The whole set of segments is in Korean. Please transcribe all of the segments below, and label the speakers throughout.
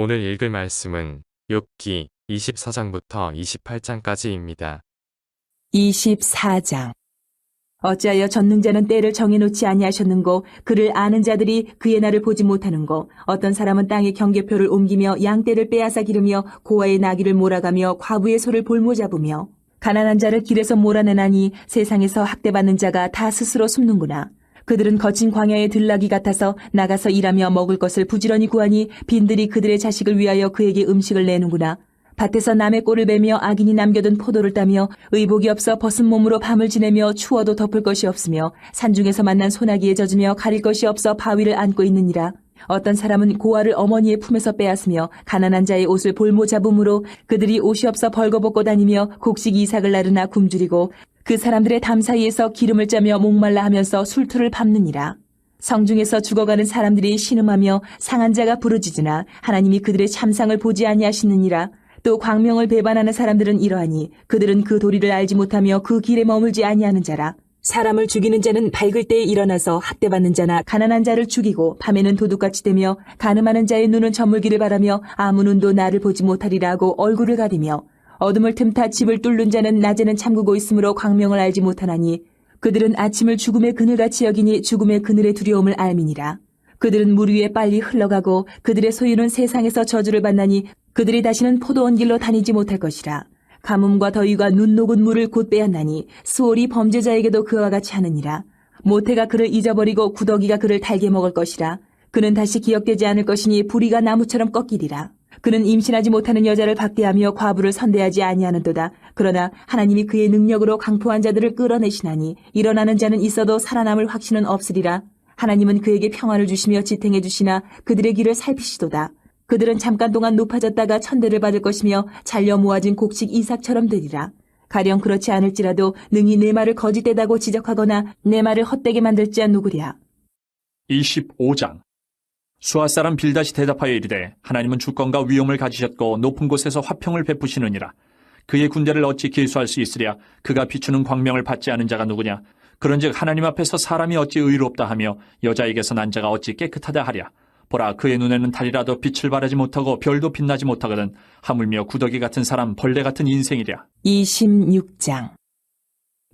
Speaker 1: 오늘 읽을 말씀은 욥기 24장부터 28장까지입니다.
Speaker 2: 24장 어찌하여 전능자는 때를 정해놓지 아니하셨는고 그를 아는 자들이 그의 날을 보지 못하는고 어떤 사람은 땅의 경계표를 옮기며 양떼를 빼앗아 기르며 고아의 나귀를 몰아가며 과부의 소를 볼모 잡으며 가난한 자를 길에서 몰아내나니 세상에서 학대받는 자가 다 스스로 숨는구나. 그들은 거친 광야의 들나귀 같아서 나가서 일하며 먹을 것을 부지런히 구하니 빈들이 그들의 자식을 위하여 그에게 음식을 내는구나. 밭에서 남의 꼴을 베며 악인이 남겨둔 포도를 따며 의복이 없어 벗은 몸으로 밤을 지내며 추워도 덮을 것이 없으며 산중에서 만난 소나기에 젖으며 가릴 것이 없어 바위를 안고 있느니라. 어떤 사람은 고아를 어머니의 품에서 빼앗으며 가난한 자의 옷을 볼모 잡음으로 그들이 옷이 없어 벌거벗고 다니며 곡식 이삭을 나르나 굶주리고 그 사람들의 담 사이에서 기름을 짜며 목말라 하면서 술투를 밟느니라. 성중에서 죽어가는 사람들이 신음하며 상한 자가 부르짖으나 하나님이 그들의 참상을 보지 아니하시느니라. 또 광명을 배반하는 사람들은 이러하니 그들은 그 도리를 알지 못하며 그 길에 머물지 아니하는 자라. 사람을 죽이는 자는 밝을 때에 일어나서 학대받는 자나 가난한 자를 죽이고 밤에는 도둑같이 되며 가늠하는 자의 눈은 저물기를 바라며 아무 눈도 나를 보지 못하리라 하고 얼굴을 가리며 어둠을 틈타 집을 뚫는 자는 낮에는 잠그고 있으므로 광명을 알지 못하나니 그들은 아침을 죽음의 그늘같이 여기니 죽음의 그늘의 두려움을 알미니라. 그들은 물 위에 빨리 흘러가고 그들의 소유는 세상에서 저주를 받나니 그들이 다시는 포도원 길로 다니지 못할 것이라. 가뭄과 더위가 눈 녹은 물을 곧 빼앗나니 수월이 범죄자에게도 그와 같이 하느니라. 모태가 그를 잊어버리고 구더기가 그를 달게 먹을 것이라. 그는 다시 기억되지 않을 것이니 불의가 나무처럼 꺾이리라. 그는 임신하지 못하는 여자를 박대하며 과부를 선대하지 아니하는도다. 그러나 하나님이 그의 능력으로 강포한 자들을 끌어내시나니 일어나는 자는 있어도 살아남을 확신은 없으리라. 하나님은 그에게 평안을 주시며 지탱해 주시나 그들의 길을 살피시도다. 그들은 잠깐 동안 높아졌다가 천대를 받을 것이며 잘려 모아진 곡식 이삭처럼 되리라. 가령 그렇지 않을지라도 능히 내 말을 거짓되다고 지적하거나 내 말을 헛되게 만들지야 누구랴.
Speaker 3: 25장. 수아 사람 빌다시 대답하여 이르되 하나님은 주권과 위엄을 가지셨고 높은 곳에서 화평을 베푸시느니라. 그의 군대를 어찌 길수할 수 있으랴? 그가 비추는 광명을 받지 않은 자가 누구냐? 그런즉 하나님 앞에서 사람이 어찌 의롭다 하며 여자에게서 난 자가 어찌 깨끗하다 하랴 보라 그의 눈에는 달이라도 빛을 발하지 못하고 별도 빛나지 못하거든 하물며 구더기 같은 사람 벌레 같은 인생이랴.
Speaker 2: 26장.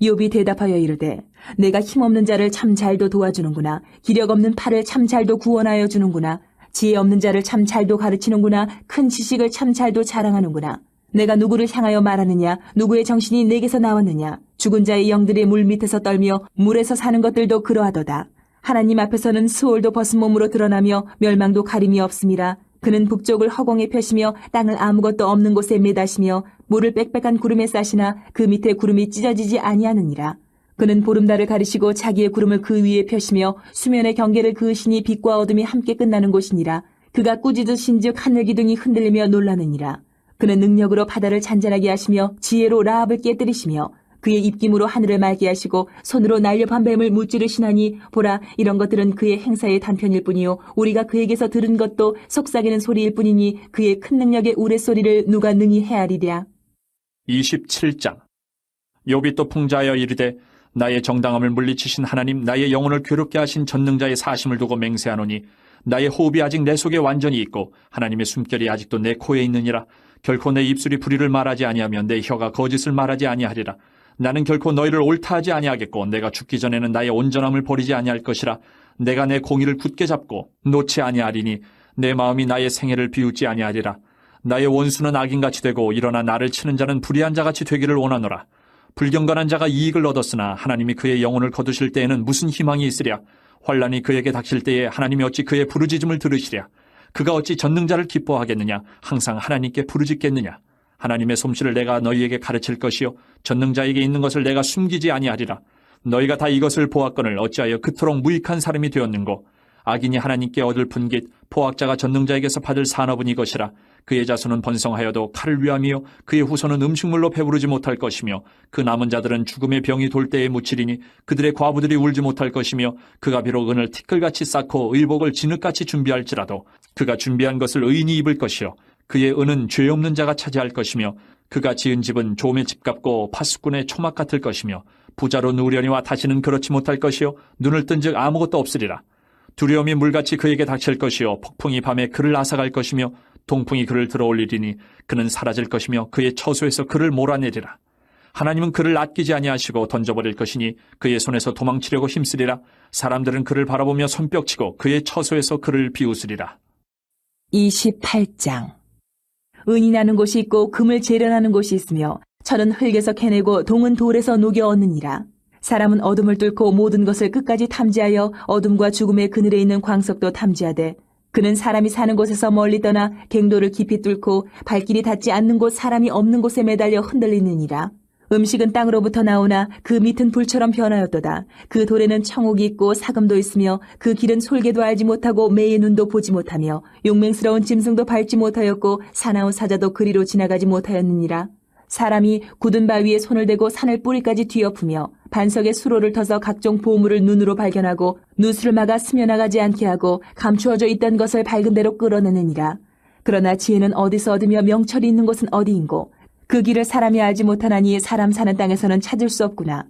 Speaker 2: 욥이 대답하여 이르되 내가 힘없는 자를 참 잘도 도와주는구나. 기력 없는 팔을 참 잘도 구원하여 주는구나. 지혜 없는 자를 참 잘도 가르치는구나. 큰 지식을 참 잘도 자랑하는구나. 내가 누구를 향하여 말하느냐? 누구의 정신이 내게서 나왔느냐? 죽은 자의 영들의 물 밑에서 떨며 물에서 사는 것들도 그러하도다 하나님 앞에서는 수월도 벗은 몸으로 드러나며 멸망도 가림이 없습니다. 그는 북쪽을 허공에 펴시며 땅을 아무것도 없는 곳에 매다시며 물을 빽빽한 구름에 싸시나 그 밑에 구름이 찢어지지 아니하느니라. 그는 보름달을 가리시고 자기의 구름을 그 위에 펴시며 수면의 경계를 그으시니 빛과 어둠이 함께 끝나는 곳이니라. 그가 꾸짖으신즉 하늘 기둥이 흔들리며 놀라느니라. 그는 능력으로 바다를 잔잔하게 하시며 지혜로 라합을 깨뜨리시며 그의 입김으로 하늘을 맑게 하시고 손으로 날렵한 뱀을 무찌르시나니 보라 이런 것들은 그의 행사의 단편일 뿐이요. 우리가 그에게서 들은 것도 속삭이는 소리일 뿐이니 그의 큰 능력의 우레소리를 누가 능히 헤아리랴.
Speaker 3: 27장. 욥이 또 풍자하여 이르되 나의 정당함을 물리치신 하나님 나의 영혼을 괴롭게 하신 전능자의 사심을 두고 맹세하노니 나의 호흡이 아직 내 속에 완전히 있고 하나님의 숨결이 아직도 내 코에 있느니라. 결코 내 입술이 불의를 말하지 아니하며 내 혀가 거짓을 말하지 아니하리라 나는 결코 너희를 옳다 하지 아니하겠고 내가 죽기 전에는 나의 온전함을 버리지 아니할 것이라. 내가 내 공의를 굳게 잡고 놓지 아니하리니 내 마음이 나의 생애를 비웃지 아니하리라. 나의 원수는 악인같이 되고 일어나 나를 치는 자는 불의한 자같이 되기를 원하노라. 불경건한 자가 이익을 얻었으나 하나님이 그의 영혼을 거두실 때에는 무슨 희망이 있으랴. 환란이 그에게 닥칠 때에 하나님이 어찌 그의 부르짖음을 들으시랴. 그가 어찌 전능자를 기뻐하겠느냐? 항상 하나님께 부르짖겠느냐 하나님의 솜씨를 내가 너희에게 가르칠 것이요 전능자에게 있는 것을 내가 숨기지 아니하리라. 너희가 다 이것을 보았거늘 어찌하여 그토록 무익한 사람이 되었는고? 악인이 하나님께 얻을 분깃 포악자가 전능자에게서 받을 산업은 이것이라. 그의 자손은 번성하여도 칼을 위함이요 그의 후손은 음식물로 배부르지 못할 것이며 그 남은 자들은 죽음의 병이 돌 때에 묻히리니 그들의 과부들이 울지 못할 것이며 그가 비록 은을 티끌같이 쌓고 의복을 진흙같이 준비할지라도 그가 준비한 것을 의인이 입을 것이요 그의 은은 죄 없는 자가 차지할 것이며 그가 지은 집은 조음의 집 같고 파수꾼의 초막 같을 것이며 부자로 누우려니와 다시는 그렇지 못할 것이요 눈을 뜬 즉 아무것도 없으리라 두려움이 물같이 그에게 닥칠 것이요 폭풍이 밤에 그를 앗아갈 것이며 동풍이 그를 들어올리리니 그는 사라질 것이며 그의 처소에서 그를 몰아내리라. 하나님은 그를 아끼지 아니하시고 던져버릴 것이니 그의 손에서 도망치려고 힘쓰리라. 사람들은 그를 바라보며 손뼉치고 그의 처소에서 그를 비웃으리라.
Speaker 2: 28장 은이 나는 곳이 있고 금을 재련하는 곳이 있으며 철은 흙에서 캐내고 동은 돌에서 녹여 얻느니라. 사람은 어둠을 뚫고 모든 것을 끝까지 탐지하여 어둠과 죽음의 그늘에 있는 광석도 탐지하되 그는 사람이 사는 곳에서 멀리 떠나 갱도를 깊이 뚫고 발길이 닿지 않는 곳 사람이 없는 곳에 매달려 흔들리느니라. 음식은 땅으로부터 나오나 그 밑은 불처럼 변하였도다. 그 돌에는 청옥이 있고 사금도 있으며 그 길은 솔개도 알지 못하고 매의 눈도 보지 못하며 용맹스러운 짐승도 밟지 못하였고 사나운 사자도 그리로 지나가지 못하였느니라. 사람이 굳은 바 위에 손을 대고 산을 뿌리까지 뒤엎으며 반석에 수로를 터서 각종 보물을 눈으로 발견하고 누수를 막아 스며나가지 않게 하고 감추어져 있던 것을 밝은 대로 끌어내느니라. 그러나 지혜는 어디서 얻으며 명철이 있는 곳은 어디인고 그 길을 사람이 알지 못하나니 사람 사는 땅에서는 찾을 수 없구나.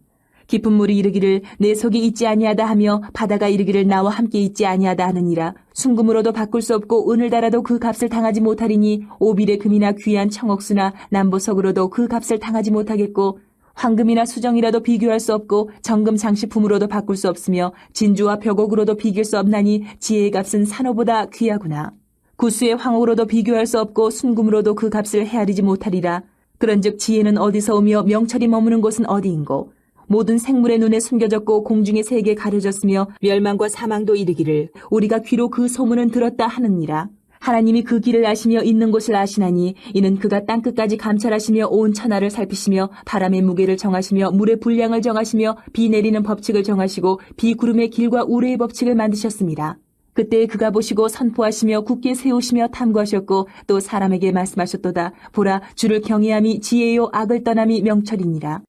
Speaker 2: 깊은 물이 이르기를 내 속이 있지 아니하다 하며 바다가 이르기를 나와 함께 있지 아니하다 하느니라. 순금으로도 바꿀 수 없고 은을 달아도 그 값을 당하지 못하리니 오빌의 금이나 귀한 청옥수나 남보석으로도 그 값을 당하지 못하겠고 황금이나 수정이라도 비교할 수 없고 정금 장식품으로도 바꿀 수 없으며 진주와 벽옥으로도 비길 수 없나니 지혜의 값은 산호보다 귀하구나. 구수의 황옥으로도 비교할 수 없고 순금으로도 그 값을 헤아리지 못하리라. 그런즉 지혜는 어디서 오며 명철이 머무는 곳은 어디인고 모든 생물의 눈에 숨겨졌고 공중의 세계에 가려졌으며 멸망과 사망도 이르기를 우리가 귀로 그 소문은 들었다 하느니라. 하나님이 그 길을 아시며 있는 곳을 아시나니 이는 그가 땅 끝까지 감찰하시며 온 천하를 살피시며 바람의 무게를 정하시며 물의 분량을 정하시며 비 내리는 법칙을 정하시고 비 구름의 길과 우레의 법칙을 만드셨습니다. 그때 그가 보시고 선포하시며 굳게 세우시며 탐구하셨고 또 사람에게 말씀하셨도다. 보라 주를 경외함이 지혜요 악을 떠남이 명철이니라.